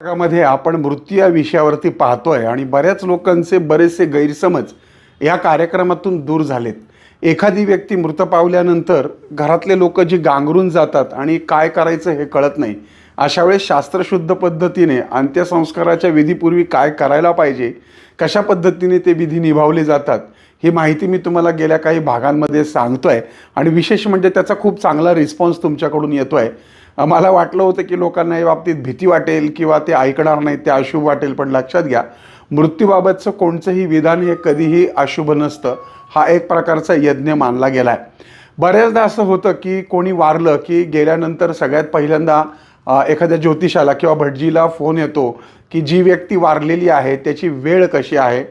मध्ये आपण मृत्यू या विषयावरती पाहतोय आणि बऱ्याच लोकांचे बरेचसे गैरसमज या कार्यक्रमातून दूर झालेत. एखादी व्यक्ती मृत पावल्यानंतर घरातले लोक जी गांगरून जातात आणि काय करायचं हे कळत नाही. अशा वेळेस शास्त्रशुद्ध पद्धतीने अंत्यसंस्काराच्या विधीपूर्वी काय करायला पाहिजे? कशा पद्धतीने ते विधी निभावले जातात? ही माहिती मी तुम्हाला गेल्या काही भागांमध्ये सांगतोय. आणि विशेष म्हणजे त्याचा खूप चांगला रिस्पॉन्स तुमच्याकडून येतोय. आहे मला वाटलं होतं की लोकांना या बाबतीत भीती वाटेल किंवा ते ऐकणार नाहीत ते अशुभ वाटेल पण लक्षात घ्या मृत्यूबाबतचं कोणतंही विधान हे कधीही अशुभ नसतं. हा एक प्रकारचा यज्ञ मानला गेला आहे बऱ्याचदा असं होतं की कोणी वारलं की गेल्यानंतर सगळ्यात पहिल्यांदा एखाद्या ज्योतिषाला किंवा भटजीला फोन येतो की जी व्यक्ती वारलेली आहे त्याची वेळ कशी आहे?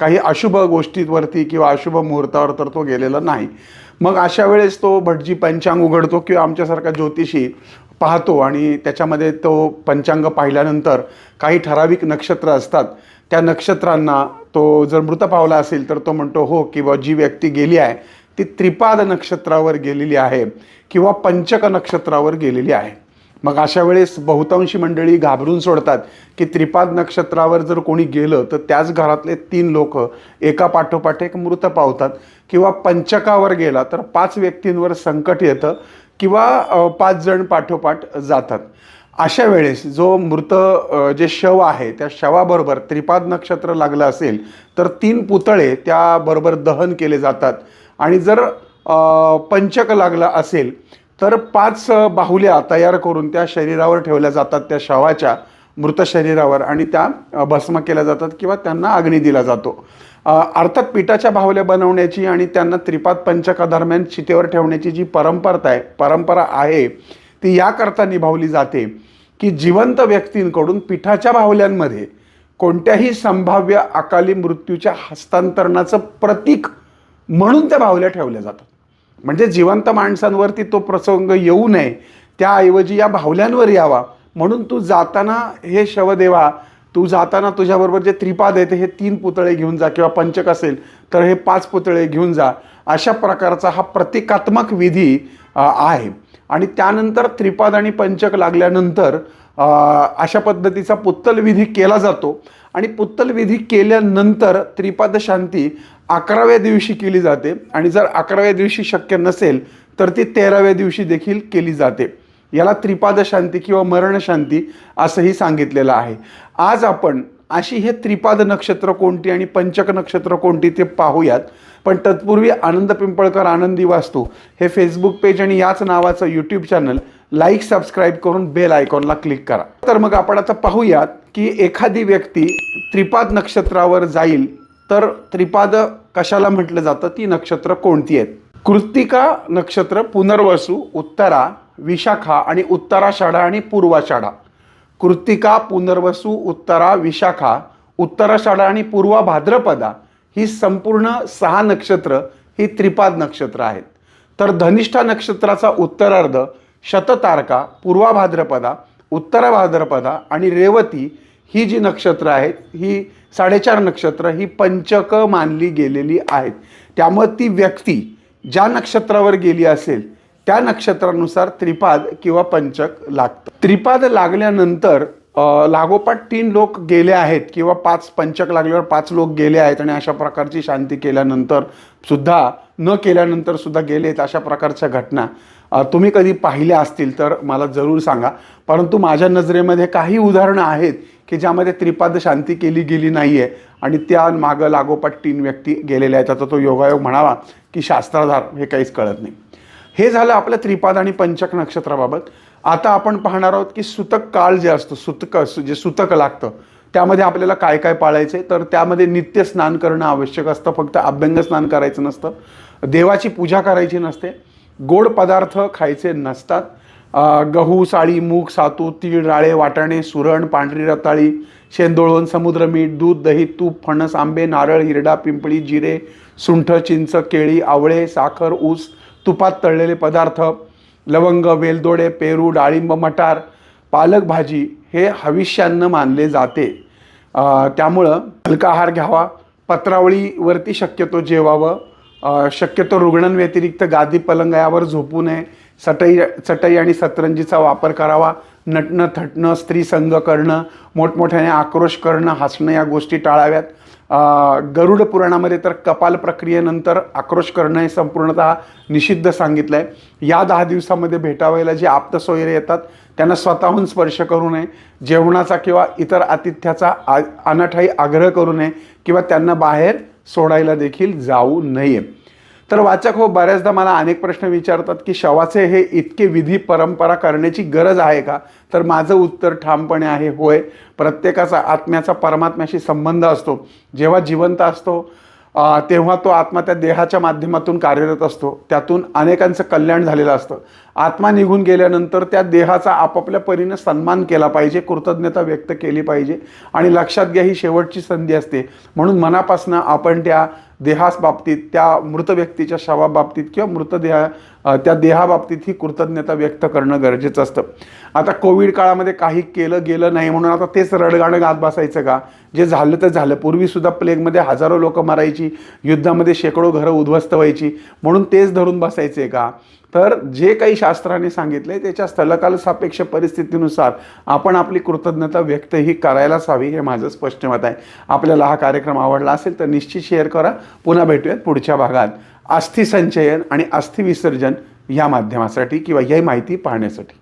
काही अशुभ गोष्टींवरती किंवा अशुभ मुहूर्तावर तर तो गेलेला नाही. मग अशा वेळेस तो भटजी पंचांग उघडतो किंवा आमच्यासारखा ज्योतिषी पाहतो आणि त्याच्यामध्ये तो पंचांग पाहिल्यानंतर काही ठराविक नक्षत्र असतात. त्या नक्षत्रांना तो जर मृत पावला असेल तर तो म्हणतो हो किंवा जी व्यक्ती गेली आहे ती त्रिपाद नक्षत्रावर गेलेली आहे किंवा पंचक नक्षत्रावर गेलेली आहे. मग अशा वेळेस बहुतांशी मंडळी घाबरून सोडतात की त्रिपाद नक्षत्रावर जर कोणी गेलं तर त्याच घरातले तीन लोक एका पाठोपाठ एक मृत पावतात. किंवा पंचकावर गेला तर पाच व्यक्तींवर संकट येतं किंवा पाच जण पाठोपाठ जातात. अशा वेळेस जो मृत जे शव आहे त्या शवाबरोबर त्रिपाद नक्षत्र लागलं असेल तर तीन पुतळे त्याबरोबर दहन केले जातात. आणि जर पंचक लागला असेल तर पाच बाहुल्या तयार करून त्या शरीरावर ठेवल्या जातात त्या शवाच्या मृत शरीरावर आणि त्या भस्म केल्या जातात किंवा त्यांना अग्नी दिला जातो. अर्थात पिठाच्या बाहुल्या बनवण्याची आणि त्यांना त्रिपाद पंचकादरम्यान चितेवर ठेवण्याची जी परंपरा आहे परंपरा आहे ती याकरता निभावली जाते की जिवंत व्यक्तींकडून पिठाच्या बाहुल्यांमध्ये कोणत्याही संभाव्य अकाली मृत्यूच्या हस्तांतरणाचं प्रतीक म्हणून त्या बाहुल्या ठेवल्या जातात. म्हणजे जिवंत माणसांवरती तो प्रसंग येऊ नये त्याऐवजी या भावल्यांवर यावा. म्हणून तू जाताना हे शवदेवा तू जाताना तुझ्याबरोबर जे त्रिपाद आहेत हे तीन पुतळे घेऊन जा किंवा पंचक असेल तर हे पाच पुतळे घेऊन जा. अशा प्रकारचा हा प्रतिकात्मक विधी आहे. आणि त्यानंतर त्रिपाद आणि पंचक लागल्यानंतर अशा पद्धतीचा पुत्तल विधी केला जातो. आणि पुत्तल विधी केल्यानंतर त्रिपाद शांती अकराव्या दिवशी केली जाते. आणि जर अकराव्या दिवशी शक्य नसेल तर ती तेराव्या दिवशी देखील केली जाते. याला त्रिपाद शांती किंवा मरणशांती असंही सांगितलेलं आहे. आज आपण अशी हे त्रिपाद नक्षत्र कोणती आणि पंचक नक्षत्र कोणती ते पाहूयात. पण तत्पूर्वी आनंद पिंपळकर आनंदी वास्तू हे फेसबुक पेज आणि याच नावाचं यूट्यूब चॅनल लाईक सबस्क्राईब करून बेल आयकॉनला क्लिक करा. तर मग आपण आता पाहूयात की एखादी व्यक्ती त्रिपाद नक्षत्रावर जाईल तर त्रिपाद कशाला म्हटलं जातं? ती नक्षत्र कोणती आहेत? कृत्तिका नक्षत्र पुनर्वसू उत्तरा विशाखा आणि उत्तराषाढा आणि पूर्वाषाढा. कृत्तिका पुनर्वसू उत्तरा विशाखा उत्तराषाढा आणि पूर्वा भाद्रपदा ही संपूर्ण सहा नक्षत्र ही त्रिपाद नक्षत्र आहेत. तर धनिष्ठा नक्षत्राचा उत्तरार्ध शततारका पूर्वा भाद्रपदा उत्तरा भाद्रपदा आणि रेवती ही जी नक्षत्र आहेत ही साडेचार नक्षत्र ही पंचक मानली गेलेली आहेत. त्यामुळे ती व्यक्ती ज्या नक्षत्रावर गेली असेल त्या नक्षत्रानुसार त्रिपाद किंवा पंचक लागतं. त्रिपाद लागल्यानंतर लागोपाठ तीन लोक गेले आहेत किंवा पाच पंचक लागल्यावर पाच लोक गेले आहेत आणि अशा प्रकारची शांती केल्यानंतर सुद्धा न केल्यानंतर सुद्धा गेलेत अशा प्रकारच्या घटना. तुम्ही कधी पाहिल्या असतील तर मला जरूर सांगा. परंतु माझ्या नजरेमध्ये काही उदाहरणं आहेत की ज्यामध्ये त्रिपाद शांती केली गेली नाही आहे आणि त्या मागं लागोपाठ तीन व्यक्ती गेलेल्या आहेत. त्याचा तो योगायोग म्हणावा की शास्त्राधार हे काहीच कळत नाही. हे झालं आपलं त्रिपाद आणि पंचक नक्षत्राबाबत. आता आपण पाहणार आहोत की सुतक काळ जे असतं सुतक जे सुतक लागतं त्यामध्ये आपल्याला काय काय पाळायचं? आहे तर त्यामध्ये नित्य स्नान करणं आवश्यक असतं फक्त अभ्यंग स्नान करायचं नसतं. देवाची पूजा करायची नसते. गोड पदार्थ खायचे नसतात. गहू साळी मूग सातू तीळ राळे वाटाणे सुरण पांढरी रताळी शेंदोळवण समुद्रमीठ दूध दही तूप फणस आंबे नारळ हिरडा पिंपळी जिरे सुंठ चिंच केळी आवळे साखर ऊस तुपात तळलेले पदार्थ लवंग वेलदोडे पेरू डाळिंब मटार पालक भाजी हे हविष्यान्न मानले जाते. त्यामुळं हलका आहार घ्यावा. पत्रावळीवरती शक्यतो जेवावं. शक्यतो रुग्णांव्यतिरिक्त गादी पलंग यावर झोपू नये. चटई चटई आणि सतरंजीचा वापर करावा नटणं थटणं स्त्रीसंग करणं मोठमोठ्याने आक्रोश करणं हसणं या गोष्टी टाळाव्यात. गरुड पुराणामध्ये तर कपाल प्रक्रियेनंतर आक्रोश करणं हे संपूर्णतः निषिद्ध सांगितलं आहे या दहा दिवसामध्ये भेटावायला जे आप्तसोयरे येतात त्यांना स्वतःहून स्पर्श करू नये जेवणाचा किंवा इतर आतिथ्याचा आ अनाठाई आग्रह करू नये किंवा त्यांना बाहेर सोडायला देखील जाऊ नये. तर वाचक हो बऱ्याचदा मला अनेक प्रश्न विचारतात की शवाचे हे इतके विधी परंपरा करण्याची गरज आहे का? तर माझं उत्तर ठामपणे आहे होय. प्रत्येकाचा आत्म्याचा परमात्म्याशी संबंध असतो. जेव्हा जिवंत असतो तेव्हा तो आत्मा त्या देहाच्या माध्यमातून कार्यरत असतो. त्यातून अनेकांचं कल्याण झालेलं असतं. आत्मा निघून गेल्यानंतर त्या देहाचा आपापल्या परीने सन्मान केला पाहिजे कृतज्ञता व्यक्त केली पाहिजे आणि लक्षात घ्या ही शेवटची संधी असते. म्हणून मनापासून आपण त्या देहास बाबतीत त्या मृत व्यक्तीच्या शवाबाबतीत किंवा मृतदेहा त्या देहाबाबतीत ही कृतज्ञता व्यक्त करणं गरजेचं असतं. आता कोविड काळामध्ये काही केलं गेलं नाही म्हणून आता तेच रडगाणं गात बसायचं का? जे झालं तर झालं. पूर्वीसुद्धा प्लेगमध्ये हजारो लोकं मरायची युद्धामध्ये शेकडो घरं उद्ध्वस्त व्हायची. म्हणून तेच धरून बसायचे का? तर जे काही शास्त्राने सांगितले त्याच्या स्थलकाल सापेक्ष परिस्थितीनुसार आपण आपली कृतज्ञता व्यक्तही करायलाच हवी हे माझं स्पष्ट मत आहे. आपल्याला हा कार्यक्रम आवडला असेल तर निश्चित शेअर करा. पुन्हा भेटूयात पुढच्या भागात. अस्थिसंचयन आणि अस्थिविसर्जन या माध्यमासाठी किंवा ही माहिती पाहण्यासाठी.